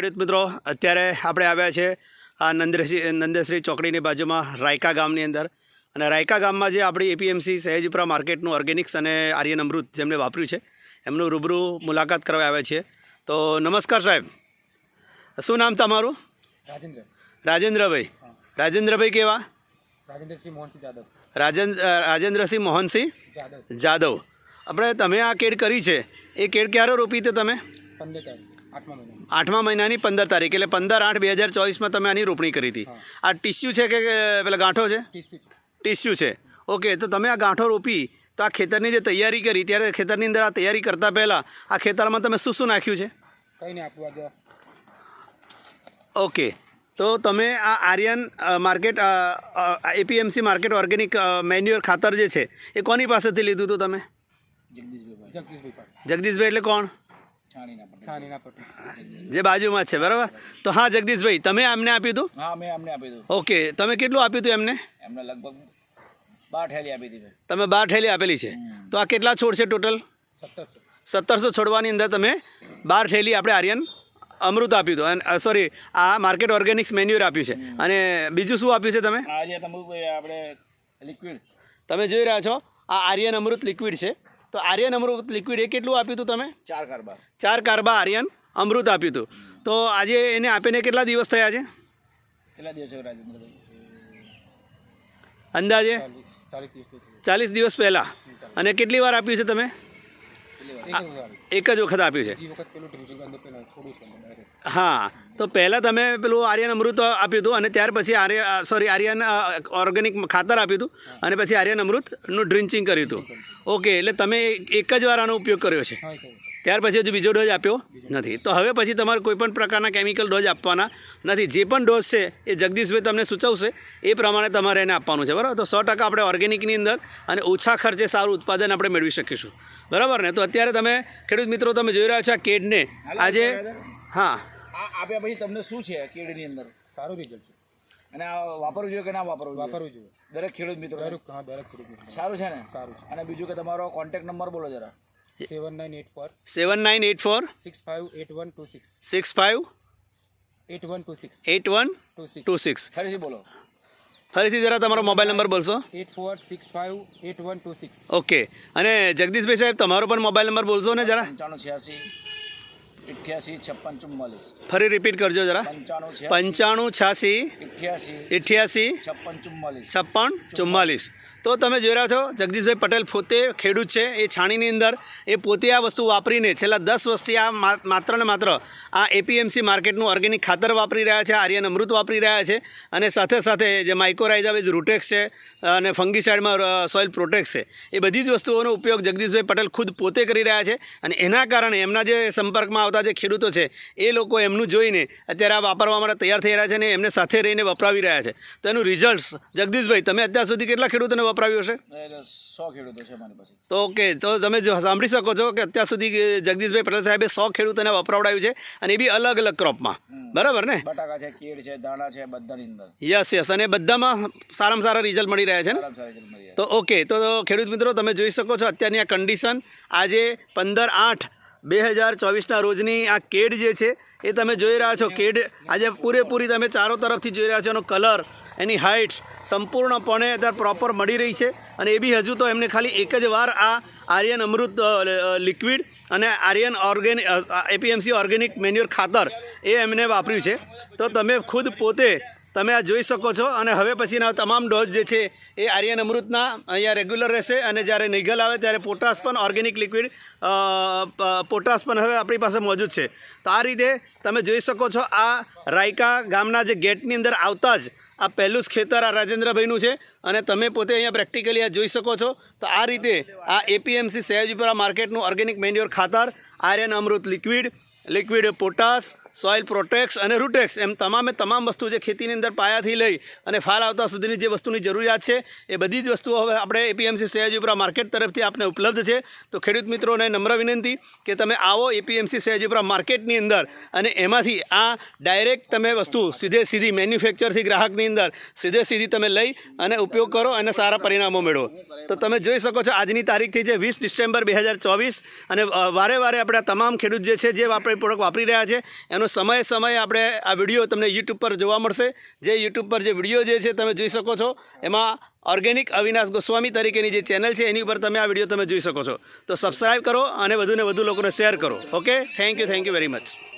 ખેડૂત મિત્રો અત્યારે આપણે આવ્યા છે આ નંદશ્રી નંદેશ્રી ચોકડીની બાજુમાં રાયકા ગામની અંદર. અને રાયકા ગામમાં જે આપણી એપીએમસી સહેજપુરા માર્કેટનું ઓર્ગેનિક્સ અને આર્યન અમૃત જેમણે વાપર્યું છે એમનું રૂબરૂ મુલાકાત કરવા આવ્યા છીએ. તો નમસ્કાર સાહેબ. શું નામ તમારું? રાજેન્દ્ર. રાજેન્દ્રભાઈ. રાજેન્દ્રભાઈ કેવા? રાજેન્દ્રસિંહ મોહનસિંહ જાદવ. રાજેન્દ્ર રાજેન્દ્રસિંહ મોહનસિંહ જાદવ. જાદવ. આપણે તમે આ કેડ કરી છે? એ કેડ ક્યારે રોપી તે તમે? પંદર તારીખ. આઠમા મહિનાની. પંદર તારીખ એટલે પંદર આઠ બે હજાર ચોવીસમાં તમે આની રોપણી કરી હતી. આ ટીસ્યુ છે કે પેલા ગાંઠો છે? ટીસ્યુ છે. ઓકે તો તમે આ ગાંઠો રોપી તો આ ખેતરની જે તૈયારી કરી ત્યારે ખેતરની અંદર આ તૈયારી કરતાં પહેલાં આ ખેતરમાં તમે શું શું નાખ્યું છે? કંઈ નહીં આજે ઓકે તો તમે આ Aryan market APMC market organic manure ખાતર જે છે એ કોની પાસેથી લીધું હતું તમે? જગદીશભાઈ જગદીશભાઈ એટલે કોણ? જે બાજુમાં જ છે બરાબર? તો હા જગદીશભાઈ તમે એમને આપ્યું હતું હા મેં અમને આપી દીધું ઓકે તમે કેટલું આપ્યું હતું એમને? એમને લગભગ બાર થેલી આપી દીધી. તમે બાર ઠેલી આપેલી છે. તો આ કેટલા છોડ છે ટોટલ? સત્તરસો સત્તરસો છોડવાની અંદર તમે બાર ઠેલી આપણે આર્યન અમૃત આપ્યું હતું. અને સોરી આ માર્કેટ ઓર્ગેનિક્સ મેન્યુર આપ્યું છે. અને બીજું શું આપ્યું છે તમે? આજે તમે આપણે લિક્વિડ. તમે જોઈ રહ્યા છો આ આર્યન અમૃત લિક્વિડ છે. તો આર્યન અમૃત લિક્વિડ એ કેટલું આપ્યું હતું તમે? ચાર કારબા ચાર કારબા આર્યન અમૃત આપ્યું હતું. તો આજે એને આપીને કેટલા દિવસ થયા છે કેટલા દિવસ અંદાજે? ચાલીસ દિવસ પહેલાં. અને કેટલી વાર આપ્યું છે તમે? એક જ વખત આપ્યું છે. હા તો પહેલાં તમે પેલું આર્યન અમૃત આપ્યું હતું અને ત્યાર પછી આર્ય સોરી આર્યન ઓર્ગેનિક ખાતર આપ્યું હતું અને પછી આર્યન અમૃતનું ડ્રિન્ચિંગ કર્યું હતું. ઓકે એટલે તમે એક જ વાર આનો ઉપયોગ કર્યો છે. ત્યાર પછી હજુ બીજો ડોઝ આપ્યો નથી. તો હવે પછી તમારે કોઈ પણ પ્રકારના કેમિકલ ડોઝ આપવાના નથી. જે પણ ડોઝ છે એ જગદીશભાઈ તમને સૂચવશે. એ પ્રમાણે તમારે એને આપવાનું છે. બરાબર? તો સો ટકા આપણે ઓર્ગેનિકની અંદર અને ઓછા ખર્ચે સારું ઉત્પાદન આપણે મેળવી શકીશું. બરાબર ને? તો અત્યારે તમે ખેડૂત મિત્રો તમે જોઈ રહ્યા છો આ કેડને. આજે હા. આ આપ્યા પછી તમને શું છે કેડની અંદર? સારું રિઝલ્ટ છે. અને આ વાપરવું જોઈએ કે ના વાપરવું વાપરવું જોઈએ. દરેક ખેડૂત મિત્રો દરેક હા દરેક ખેડૂત સારું છે ને? સારું અને બીજું કે તમારો કોન્ટેક્ટ નંબર બોલો જરા. Seven nine eight four seven nine eight four six five eight one two six six five eight one two six eight one two six two six ફરીથી બોલો. ફરીથી જરા તમારો મોબાઈલ નંબર બોલશો. Eight four six five eight one two six okay. અને જગદીશભાઈ સાહેબ તમારો પણ મોબાઈલ નંબર બોલશો ને જરા. પંચાણું છ્યાસી અઠ્યાસી છપ્પન ચુમ્માલીસ ફરી રિપીટ કરજો જરા. પંચાણું છ્યાસી અઠ્યાસી અઠ્યાસી છપ્પન ચુમ્માલીસ છપ્પન ચુમ્માલીસ તો તમે જોઈ રહ્યા છો, જગદીશભાઈ પટેલ પોતે ખેડૂત છે, એ છાણીની અંદર. એ પોતે આ વસ્તુ વાપરીને છેલ્લા દસ વર્ષથી આ માત્ર ને માત્ર આ એપીએમસી માર્કેટનું ઓર્ગેનિક ખાતર વાપરી રહ્યા છે, આર્યન અમૃત વાપરી રહ્યા છે અને સાથે સાથે જે માઇકોરાઇઝાવેજ રૂટેક્સ છે અને ફંગીસાઇડમાં સોઇલ પ્રોટેક્સ છે. એ બધી જ વસ્તુઓનો ઉપયોગ જગદીશભાઈ પટેલ ખુદ પોતે કરી રહ્યા છે અને એના કારણે એમના જે સંપર્કમાં આવતા જે ખેડૂતો છે, એ લોકો એમનું જોઈને અત્યારે આ વાપરવા માટે તૈયાર થઈ રહ્યા છે અને એમને સાથે રહીને વપરાવી રહ્યા છે. તો એનું રિઝલ્ટ જગદીશભાઈ, તમે અત્યાર સુધી કેટલા ખેડૂતોને વપરાવ્યું સો ખેડૂતો છે મારી પાસે. તો ઓકે તો તમે જો સાંભળી શકો છો કે અત્યાર સુધી જગદીશભાઈ પટેલ સાહેબે સો ખેડૂતોને વપરાવડાવ્યું છે અને એ બી અલગ અલગ ક્રોપમાં. બરાબર ને? બટાકા છે કેળ છે દાણા છે બધાની અંદર. યસ યસ અને બધામાં સારામાં સારા રિઝલ્ટ મળી રહ્યા છે ને. તો ઓકે તો ખેડૂત મિત્રો તમે જોઈ શકો છો અત્યારની આ કન્ડિશન આજે પંદર આઠ બે હજાર ચોવીસના રોજની આ કેડ જે છે એ તમે જોઈ રહ્યા છો. કેડ આજે પૂરેપૂરી તમે ચારો તરફથી જોઈ રહ્યા છો. એનો કલર એની હાઇટ્સ સંપૂર્ણપણે અત્યારે પ્રોપર મળી રહી છે અને એ બી હજુ તો એમને ખાલી એક જ વાર આ આર્યન અમૃત લિક્વિડ અને Aryan organic APMC organic manure ખાતર એ એમને વાપર્યું છે. તો તમે ખુદ પોતે, તમે આ જોઈ શકો છો અને હવે પછીના તમામ ડોઝ જે છે એ આર્યન અમૃતના અહીંયા રેગ્યુલર રહેશે અને જ્યારે નિગલ આવે ત્યારે પોટાશ પણ ઓર્ગેનિક લિક્વિડ પોટાશ પણ હવે આપણી પાસે મોજૂદ છે. તો આ રીતે તમે જોઈ શકો છો આ રાયકા ગામના જે ગેટની અંદર આવતા જ આ પહેલું જ ખેતર આ રાજેન્દ્રભાઈનું છે અને તમે પોતે અહીંયા પ્રેક્ટિકલી આ જોઈ શકો છો. તો આ રીતે આ એપીએમસી સયાજીપુરા માર્કેટનું ઓર્ગેનિક મેન્યુઅર ખાતર, Aryan Amrut liquid liquid potash soil Protex અને રૂટેક્સ એમ તમામે તમામ વસ્તુ જે ખેતીની અંદર પાયાથી લઈ અને ફાલ આવતા સુધીની જે વસ્તુની જરૂરિયાત છે, એ બધી જ વસ્તુઓ હવે આપણે એપીએમસી સયાજીપુરા માર્કેટ તરફથી આપને ઉપલબ્ધ છે. તો ખેડૂત મિત્રોને નમ્ર વિનંતી કે તમે આવો એપીએમસી સયાજીપુરા માર્કેટની અંદર અને એમાંથી આ ડાયરેક્ટ તમે વસ્તુ સીધે સીધી મેન્યુફેક્ચરથી ગ્રાહકની અંદર સીધે સીધી તમે લઈ અને ઉપયોગ કરો અને સારા પરિણામો મેળવો. તો તમે જોઈ શકો છો આજની તારીખથી જે વીસ ડિસેમ્બર બે અને વારે વારે આપણે તમામ ખેડૂત જે છે, જે આપણે પ્રોડક્ટ વાપરી રહ્યા છે એનો સમયે સમયે આપણે આ વીડિયો તમને યુટ્યુબ પર જોવા મળશે. જે યુટ્યુબ પર જે વીડિયો જે છે તમે જોઈ શકો છો, એમાં ઓર્ગેનિક અવિનાશ ગોસ્વામી તરીકેની જે ચેનલ છે, એની ઉપર તમે આ વીડિયો તમે જોઈ શકો છો. તો સબસ્ક્રાઈબ કરો અને વધુને વધુ લોકોને શેર કરો. Okay thank you thank you very much